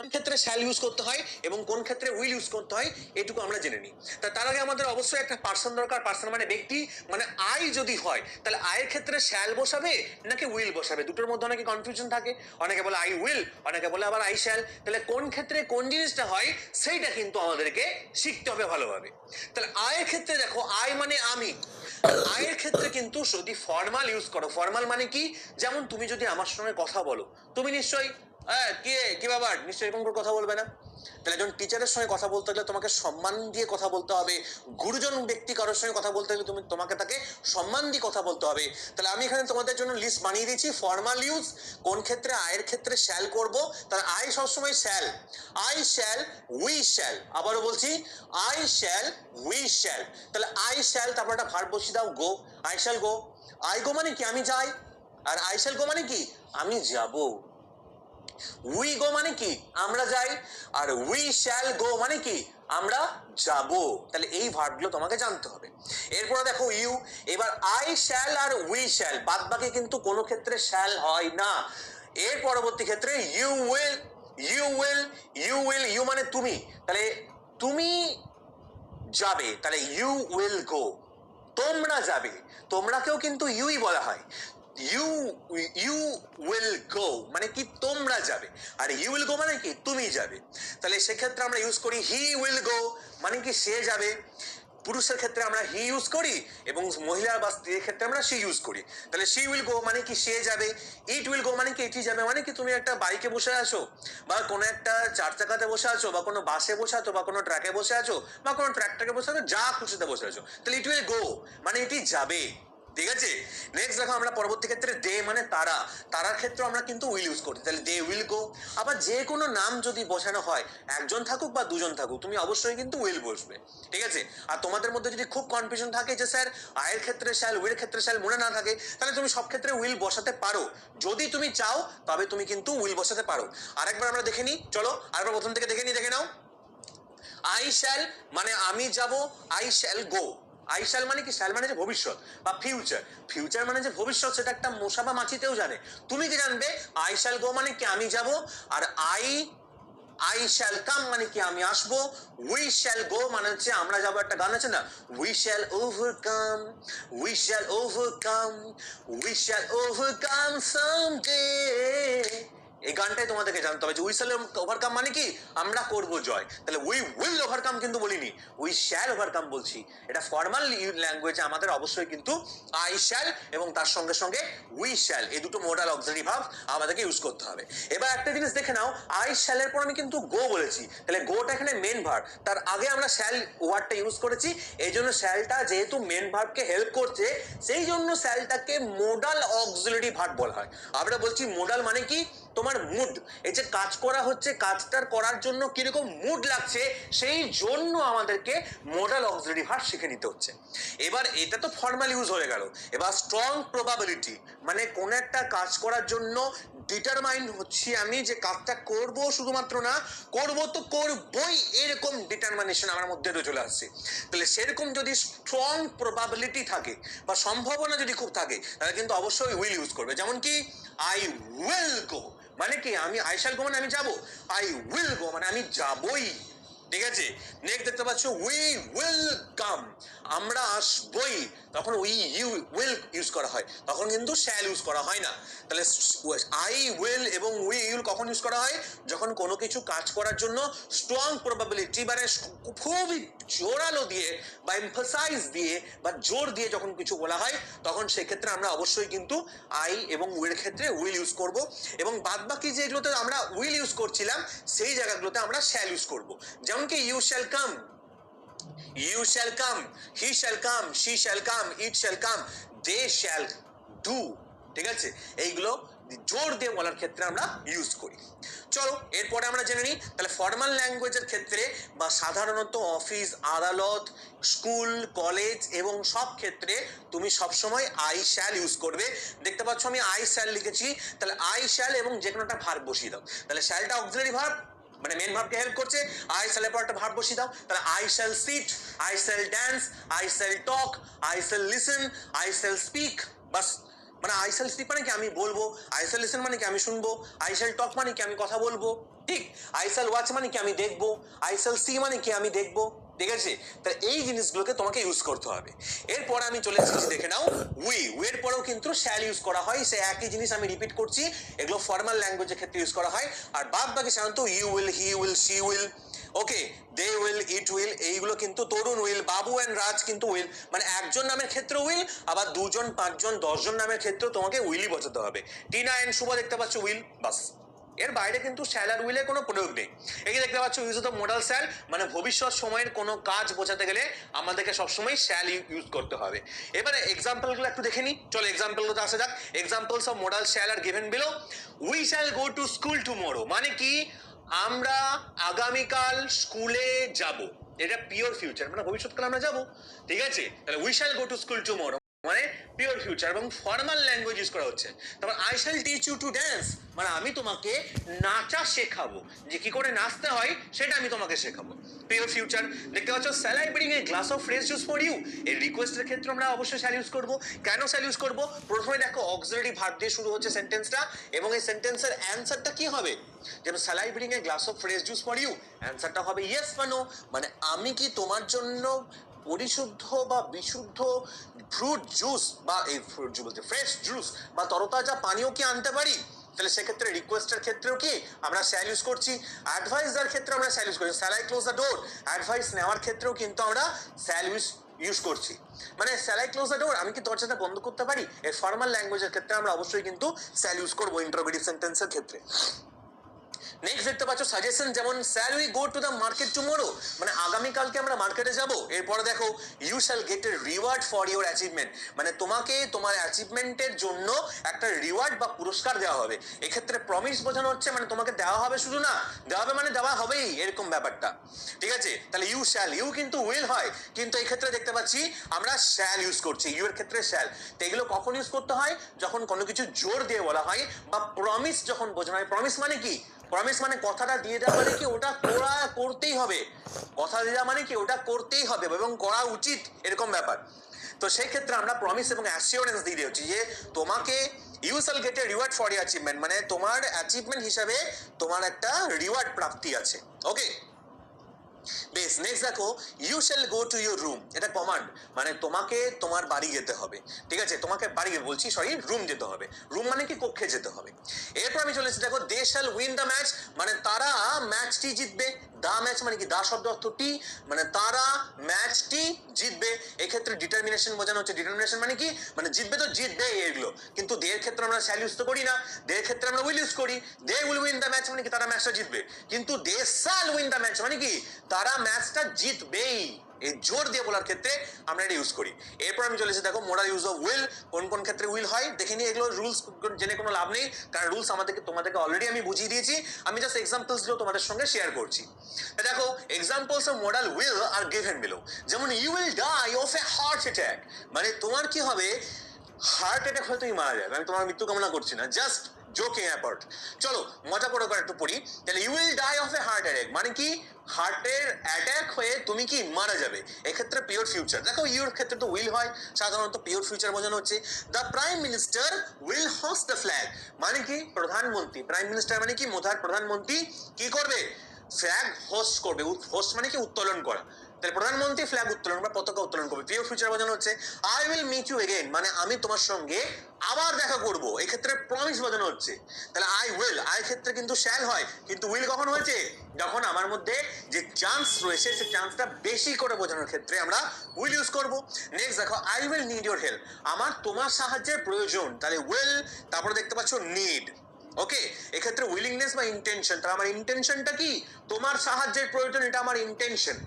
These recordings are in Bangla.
কোন ক্ষেত্রে শ্যাল ইউজ করতে হয় এবং কোন ক্ষেত্রে উইল ইউজ করতে হয়, এটুকু আমরা জেনে নিই। তা তার আগে আমাদের অবশ্যই একটা পার্সন দরকার পার্সন মানে ব্যক্তি মানে আই যদি হয়, তাহলে আয়ের ক্ষেত্রে শ্যাল বসাবে নাকি উইল বসাবে? দুটোর মধ্যে অনেকে কনফিউশন থাকে। অনেকে বলে আই উইল অনেকে বলে আবার আই শ্যাল তাহলে কোন ক্ষেত্রে কোন জিনিসটা হয়, সেইটা কিন্তু আমাদেরকে শিখতে হবে ভালোভাবে। তাহলে আয়ের ক্ষেত্রে দেখো আয় মানে আমি। আয়ের ক্ষেত্রে কিন্তু যদি ফর্মাল ইউজ করো ফর্মাল মানে কি? যেমন তুমি যদি আমার সঙ্গে কথা বলো, তুমি নিশ্চয়ই হ্যাঁ কে কি ব্যাপার? নিশ্চয়ই এরকম করে কথা বলবে না? তাহলে একজন টিচারের সঙ্গে কথা বলতে গেলে তোমাকে সম্মান দিয়ে কথা বলতে হবে। গুরুজন ব্যক্তি কারোর সঙ্গে কথা বলতে গেলে তুমি তোমাকে তাকে সম্মান দিয়ে কথা বলতে হবে। তাহলে আমি এখানে তোমাদের জন্য লিস্ট বানিয়ে দিয়েছি ফর্মাল ইউজ কোন ক্ষেত্রে আয়ের ক্ষেত্রে শ্যাল করব। তাহলে আই সবসময় shall I shall we shall আবারও বলছি আই শ্যাল উই শ্যাল তাহলে আই শ্যাল তারপর একটা ভার বসিয়ে দাও go I shall go I go মানে কি? আমি যাই। আর আই শ্যাল গো মানে কি? আমি যাব। উই গো মানে কি? আমরা যাই। আর উই শ্যাল গো মানে কি? আমরা যাব। তাহলে এই ভার্বগুলো তোমাকে জানতে হবে। এরপরে দেখো ইউ এবার আই শ্যাল আর উই শ্যাল বাদ বাকি কিন্তু কোনো ক্ষেত্রে শ্যাল হয় না। এর পরবর্তী ক্ষেত্রে you will you will you will you মানে তুমি। তাহলে তুমি যাবে। তাহলে ইউ উইল গো তোমরা যাবে। তোমরাকেও কিন্তু ইউই বলা হয়। ইউ ইউ উইল গো মানে কি তোমরা যাবে। আর ইউ উইল গো মানে কি? তুমি যাবে। তাহলে সেক্ষেত্রে আমরা ইউজ করি হি উইল গো মানে কি সে যাবে। পুরুষের ক্ষেত্রে আমরা হি ইউজ করি এবং মহিলা বা স্ত্রীর ক্ষেত্রে আমরা সি ইউজ করি। তাহলে সি উইল গো মানে কি সে যাবে। ইট উইল গো মানে কি, এটি যাবে মানে কি, তুমি একটা বাইকে বসে আছো বা কোনো একটা চার চাকাতে বসে আছো বা কোনো বাসে বসে আছো বা কোনো ট্রাকে বসে আছো বা কোনো ট্র্যাক্টরে বসে আছো, যা খুশিতে বসে আছো। তাহলে ইট উইল গো মানে এটি যাবে। ঠিক আছে? নেক্সট দেখো আমরা পরবর্তী ক্ষেত্রে দে মানে তারা। তারার ক্ষেত্রে আমরা কিন্তু উইল ইউজ করি। তাহলে দে উইল গো আবার যে কোনো নাম যদি বসানো হয়, একজন থাকুক বা দুজন থাকুক, তুমি অবশ্যই কিন্তু উইল বসবে। ঠিক আছে? আর তোমাদের মধ্যে যদি খুব কনফিউশন থাকে যে, স্যার, আয়ের ক্ষেত্রে শ্যাল উইলের ক্ষেত্রে শ্যাল মনে না থাকে, তাহলে তুমি সব ক্ষেত্রে উইল বসাতে পারো। যদি তুমি চাও, তবে তুমি কিন্তু উইল বসাতে পারো। আরেকবার আমরা দেখে নিই। চলো, আরেকবার প্রথম থেকে দেখে নিই, দেখে নাও। আই শ্যাল মানে আমি যাব আই শ্যাল গো আই মানে কি? শ্যাল মানে যে ভবিষ্যৎ বা ফিউচার ফিউচার মানে যে ভবিষ্যৎ, সেটা একটা মশা বা মাছিতেও জানে। তুমি কি জানবে? আই গো মানে কি? আমি যাব। আর আই আই শ্যাল কাম মানে কি? আমি আসব। উই শ্যাল গো মানে হচ্ছে আমরা যাব। একটা গান আছে না? We shall overcome we shall overcome we shall overcome someday এই গানটাই তোমাদেরকে জানতে হবে যে উই শ্যাল ওভারকাম মানে কি? আমরা করব জয়। তাহলে উই উইল ওভারকাম কিন্তু বলিনি। উই শ্যাল ওভারকাম বলছি। এটা ফর্মাল ল্যাঙ্গুয়েজে আমাদের অবশ্যই কিন্তু আই শ্যাল এবং তার সঙ্গে সঙ্গে উই শ্যাল এই দুটো মোডাল অক্সিলারি ভাব আমাদেরকে ইউজ করতে হবে। এবার একটা জিনিস দেখে নাও আই শ্যালের পর আমি কিন্তু গো বলেছি। তাহলে গোটা এখানে মেন ভার তার আগে আমরা শ্যাল ওয়ার্ডটা ইউজ করেছি। এই জন্য শ্যালটা যেহেতু মেন ভার্বকে হেল্প করছে, সেই জন্য শ্যালটাকে মোডাল অক্সিলারি ভার্ব বলা হয়। আমরা বলছি মোডাল মানে কি? তোমার মুড এই যে কাজ করা হচ্ছে কাজটার করার জন্য কীরকম মুড লাগছে, সেই জন্য আমাদেরকে মোডাল অক্সিলারি ভার্ব শিখে নিতে হচ্ছে। এবার এটা তো ফর্মাল ইউজ হয়ে গেল। এবার স্ট্রং প্রবাবিলিটি মানে কোন একটা কাজ করার জন্য ডিটারমাইন্ড হচ্ছি আমি যে কাজটা করব শুধুমাত্র না, করব তো করবই, এরকম ডিটারমিনেশন আমার মধ্যে চলে আসছে। তাহলে সেরকম যদি স্ট্রং প্রবাবিলিটি থাকে, বা সম্ভাবনা যদি খুব থাকে, তাহলে কিন্তু অবশ্যই উইল ইউজ করবে। যেমন কি আই উইল গো মানে কি? আমি আই গো মানে আমি যাব? আই উইল গো মানে আমি যাবই। ঠিক আছে? নেক্সট দেখতে পাচ্ছ উই উইল কাম আমরা আসবই। তখন উই ইউ উইল ইউজ করা হয়। তখন কিন্তু শ্যাল ইউজ করা হয় না। তাহলে আই উইল এবং উই ইউল কখন ইউজ করা হয়? যখন কোনো কিছু কাজ করার জন্য স্ট্রং প্রবাবিলিটি মানে খুবই জোরালো দিয়ে বা এমফাসাইজ দিয়ে বা জোর দিয়ে যখন কিছু বলা হয়, তখন সেক্ষেত্রে আমরা অবশ্যই কিন্তু আই এবং উইল ক্ষেত্রে উইল ইউজ করব। এবং বাদ বাকি যেগুলোতে আমরা উইল ইউজ করছিলাম, সেই জায়গাগুলোতে আমরা শ্যাল ইউজ করব। যেমন কি you shall come you shall come he shall come she shall come it shall come they shall do ঠিক আছে? এইগুলো জোর দিয়ে বলার ক্ষেত্রে আমরা ইউজ করি। চলো, এরপরে আমরা জেনে নিই, তাহলে ফর্মাল ল্যাঙ্গুয়েজের ক্ষেত্রে বা সাধারণত অফিস আদালত স্কুল কলেজ এবং সব ক্ষেত্রে তুমি সবসময় আই শ্যাল ইউজ করবে। দেখতে পাচ্ছ আমি আই শ্যাল লিখেছি। তাহলে আই শ্যাল এবং যে কোনো একটা ভার্ব বসিয়ে দাও। তাহলে শ্যালটা অক্সিলারি ভার্ব মানে মেন ভাবকে হেল্প করছে আই সেল পর একটা ভাব বসিয়ে দাও তাহলে I shall sit I shall dance I shall talk I shall listen I shall speak বাস মানে আই শ্যাল স্পিক মানে কি আমি বলব আই শ্যাল লিসেন মানে কি আমি শুনব আই শ্যাল টক মানে কি আমি কথা বলব ঠিক আই শ্যাল ওয়াচ মানে কি আমি দেখব আই শ্যাল সি মানে কি আমি দেখব ঠিক আছে? তাহলে এই জিনিসগুলোকে তোমাকে ইউজ করতে হবে। এরপর আমি চলে এসেছি, দেখে নাও উই উইয়ের পরেও কিন্তু শ্যাল ইউজ করা হয়, সে একই জিনিস আমি রিপিট করছি, এগুলো ফর্মাল ল্যাঙ্গুয়েজের ক্ষেত্রে ইউজ করা হয়। আর বাদ বাকি সাধারণত you will he will she will okay they will it will এইগুলো কিন্তু তরুণ উইল বাবু অ্যান্ড রাজ কিন্তু উইল মানে একজন নামের ক্ষেত্রে উইল আবার দুজন, পাঁচজন, দশজন নামের ক্ষেত্রেও তোমাকে উইলই বোঝাতে হবে। টিনা অ্যান্ড শুভ দেখতে পাচ্ছ উইল বাস। এর বাইরে কিন্তু শ্যাল আর উইলের কোনো প্রয়োগ নেই। এই দেখতে পাচ্ছ ইউজ অফ মোডাল শ্যাল মানে ভবিষ্যৎ সময়ের কোনো কাজ বোঝাতে গেলে আমাদেরকে সবসময় শ্যাল ইউজ করতে হবে। এবারে এক্সাম্পলগুলো একটু দেখে নিই। চলো এক্সাম্পলগুলোতে আসা যাক। Examples of modal shall are given below we shall go to school tomorrow মানে কি? আমরা আগামীকাল স্কুলে যাব। এটা পিওর ফিউচার মানে ভবিষ্যৎকালে আমরা যাব। ঠিক আছে? তাহলে we shall go to school tomorrow মানে পিওর ফিউচার এবং ফর্মাল ল্যাঙ্গুয়েজ ইউজ করা হচ্ছে। তারপর I shall teach you to dance মানে আমি তোমাকে নাচা শেখাবো। যে কি করে নাচতে হয়, সেটা আমি তোমাকে শেখাবো। পিওর ফিউচার দেখতে পাচ্ছ shall bring a glass of fresh juice for you এই রিকোয়েস্টের ক্ষেত্রে আমরা অবশ্যই স্যাল ইউজ করব। কেন স্যাল ইউজ করব? প্রথমে দেখো অক্সিলারি ভার্ব দিয়ে শুরু হচ্ছে সেন্টেন্সটা এবং এই সেন্টেন্সের অ্যান্সারটা কি হবে? যেন shall I bring a glass of fresh juice for you অ্যান্সারটা হবে ইয়েস বা নো মানে আমি কি তোমার জন্য পরিশুদ্ধ বা বিশুদ্ধ ফ্রুট জুস বা এই ফ্রুট জুস বলতে ফ্রেশ জুস বা তরতাজা পানীয় কি আনতে পারি? তাহলে সেক্ষেত্রে রিকোয়েস্টের ক্ষেত্রেও কি আমরা স্যাল ইউজ করছি। অ্যাডভাইস দেওয়ার ক্ষেত্রে আমরা স্যাল ইউজ করছি। Shall I close the door advice নেওয়ার ক্ষেত্রেও কিন্তু আমরা স্যাল ইউজ ইউজ করছি। মানে স্যালাই ক্লোজ দ্য ডোর আমি কি দরজাটা বন্ধ করতে পারি? এর ফর্মাল ল্যাঙ্গুয়েজের ক্ষেত্রে আমরা অবশ্যই কিন্তু স্যাল ইউজ করব ইন্টারোগেটিভ সেন্টেন্সের ক্ষেত্রে। নেক্সট দেখতে পাচ্ছ সাজেশন যেমন shall we go to the market tomorrow মানে আগামীকালকে আমরা মার্কেটে যাব। এরপরে দেখো you shall get a reward for your achievement মানে তোমাকে তোমার অ্যাচিভমেন্টের জন্য একটা রিওয়ার্ড বা পুরস্কার দেওয়া হবে। এক্ষেত্রে প্রমিস বোঝানো হচ্ছে মানে তোমাকে দেওয়া হবে শুধু না, দেওয়া হবে মানে দেওয়া হবেই, এরকম ব্যাপারটা। ঠিক আছে? তাহলে ইউ শ্যাল ইউ কিন্তু উইল হয়। কিন্তু এই ক্ষেত্রে দেখতে পাচ্ছি, আমরা শ্যাল ইউজ করছি। ইউ এর ক্ষেত্রে শ্যাল তো এগুলো কখন ইউজ করতে হয়? যখন কোনো কিছু জোর দিয়ে বলা হয় বা প্রমিস যখন বোঝানো হয়। প্রমিস মানে কি? প্রমিস মানে কথাটা দিয়ে দেওয়া মানে কি ওটা করা করতেই হবে। কথা দিয়ে দেওয়া মানে কি ওটা করতেই হবে এবং করা উচিত এরকম ব্যাপার। তো সেই ক্ষেত্রে আমরা প্রমিস এবং অ্যাসিওরেন্স দিয়ে দিচ্ছি যে তোমাকে you shall get a reward for achievement মানে তোমার অ্যাচিভমেন্ট হিসাবে তোমার একটা রিওয়ার্ড প্রাপ্তি আছে। ওকে বেশ নেক্সট দেখো you shall go to your room এটা কমান্ড মানে তোমাকে তোমার বাড়ি যেতে হবে। ঠিক আছে? তোমাকে বাড়ি, বলছি সরি রুম যেতে হবে। রুম মানে কি? কক্ষে যেতে হবে। এরপর আমি চলেছি দেখো they shall win the match মানে তারা ম্যাচটি জিতবে। দা ম্যাচ মানে কি? দা শব্দ অর্থ মানে তারা ম্যাচটি জিতবে। এক্ষেত্রে ডিটারমিনেশন বোঝানো হচ্ছে। ডিটারমিনেশন মানে কি? মানে জিতবে তো জিতবে এগুলো। কিন্তু দের ক্ষেত্রে আমরা শ্যাল ইউজ তো করি না। দের ক্ষেত্রে আমরা উইল ইউজ করি। They will win the match মানে কি? তারা ম্যাচটা জিতবে। কিন্তু they shall win the match মানে কি? তারা ম্যাচটা জিতবেই। এই জোর দিয়ে বলার ক্ষেত্রে আমরা এটা ইউজ করি। এরপর আমি চলেছি দেখো মোরাল ইউজ অফ উইল কোন কোন ক্ষেত্রে উইল হয়, দেখে নিই এগুলো রুলস জেনে কোনো লাভ নেই, কারণ রুলস আমাদেরকে তোমাদেরকে অলরেডি আমি বুঝিয়ে দিয়েছি। আমি জাস্ট এক্সাম্পলসগুলো তোমাদের সঙ্গে শেয়ার করছি। দেখো examples of modal will are given below যেমন you will die of a heart attack মানে তোমার কি হবে? হার্ট অ্যাটাক হলে তুমি মারা যাবে। আমি তোমার মৃত্যু কামনা করছি না। জাস্ট জোকিং অ্যাপার্ট চলো, মজা করে করে একটু পড়ি। তাহলে you will die of a heart attack মানে কি? হার্টের অ্যাটাক হয়ে তুমি কি মারা যাবে। এক্ষেত্রে পিওর ফিউচার দেখো ইউর ক্ষেত্রে তো উইল হয়। সাধারণত পিওর ফিউচার বোঝানো হচ্ছে। The prime minister will host the flag মানে কি? প্রধানমন্ত্রী। প্রাইম মিনিস্টার মানে কি? মোধার প্রধানমন্ত্রী কি করবে? ফ্ল্যাগ হোস্ট করবে। হোস্ট মানে কি? উত্তোলন করা। তাহলে প্রধানমন্ত্রী ফ্ল্যাগ উত্তোলন বা পতাকা উত্তোলন করবে। পিওর ফিউচার বোঝানো হচ্ছে I will meet you again মানে আমি তোমার সঙ্গে আবার দেখা করব। এক্ষেত্রে প্রমিস বোঝানো হচ্ছে। তাহলে আই উইল আই ক্ষেত্রে কিন্তু শ্যাল হয়। কিন্তু উইল কখন হয়েছে? যখন আমার মধ্যে যে চান্স রয়েছে সেই চান্সটা বেশি করে বোঝানোর ক্ষেত্রে আমরা উইল ইউজ করব। নেক্সট দেখো I will need your help আমার তোমার সাহায্যের প্রয়োজন। তাহলে উইল তারপরে দেখতে পাচ্ছ নিড ওকে এক্ষেত্রে উইলিংনেস বা ইন্টেনশন তাহলে আমার ইন্টেনশনটা কি? তোমার সাহায্যের প্রয়োজন, এটা আমার ইন্টেনশন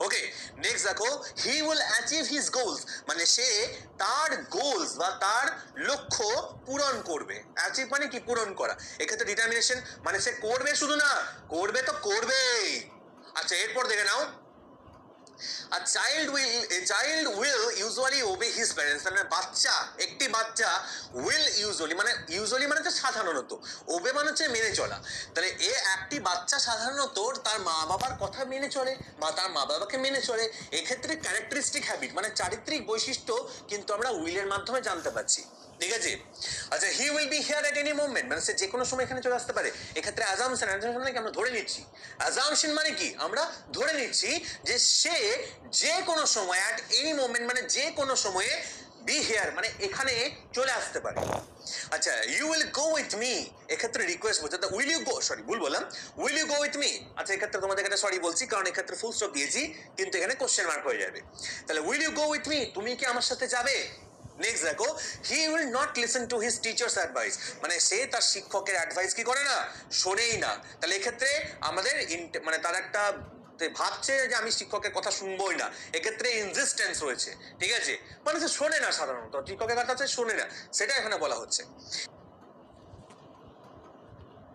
ওকে নেক্সট দেখো he will achieve his goals মানে সে তার গোলস বা তার লক্ষ্য পূরণ করবে। অ্যাচিভ মানে কি? পূরণ করা। এক্ষেত্রে ডিটারমিনেশন মানে সে করবে শুধু না, করবে তো করবেই। আচ্ছা এরপর দেখে নাও। Child will, a child will usually obey his parents. মানে বাচ্চা, একটি বাচ্চা will usually মানে usually মানে হচ্ছে সাধারণত ওবে মানে হচ্ছে মেনে চলা। তাহলে এ একটি বাচ্চা সাধারণত তার মা বাবার কথা মেনে চলে বা তার মা বাবাকে মেনে চলে। এক্ষেত্রে ক্যারেক্টারিস্টিক হ্যাবিট মানে চারিত্রিক বৈশিষ্ট্য কিন্তু আমরা উইলের মাধ্যমে জানতে পারছি। ঠিক আছে? আচ্ছা he will be here at any মানে সে যে কোনো সময় এখানে চলে আসতে পারে। এক্ষেত্রে অ্যাজামশন অ্যাজামশন মানে কি আমরা ধরে নিচ্ছি। অ্যাজামশন মানে কি? আমরা ধরে নিচ্ছি যে সে যে কোনো সময় অ্যাট এনি মানে যে কোনো সময়ে বি হেয়ার মানে এখানে চলে আসতে পারে। আচ্ছা you will go with me এক্ষেত্রে রিকোয়েস্ট বলছে উইল ইউ গো সরি ভুল বললাম। Will you go with me আচ্ছা এক্ষেত্রে তোমাদের এখানে সরি বলছি, কারণ এক্ষেত্রে ফুল স্টপ দিয়েছি, কিন্তু এখানে কোশ্চেন মার্ক হয়ে যাবে। তাহলে will you go with me তুমি কি আমার সাথে যাবে? নেক্সট দেখো he will not listen to his teacher's advice মানে সে তার শিক্ষকের অ্যাডভাইস কি করে না? শোনেই না। তাহলে এক্ষেত্রে আমাদের মানে তার একটা ভাবছে যে আমি শিক্ষকের কথা শুনবোই না। এক্ষেত্রে ইনজিস্টেন্স রয়েছে। ঠিক আছে? মানে সে শোনে না সাধারণত। শিক্ষকের কথা শোনে না। সেটা এখানে বলা হচ্ছে।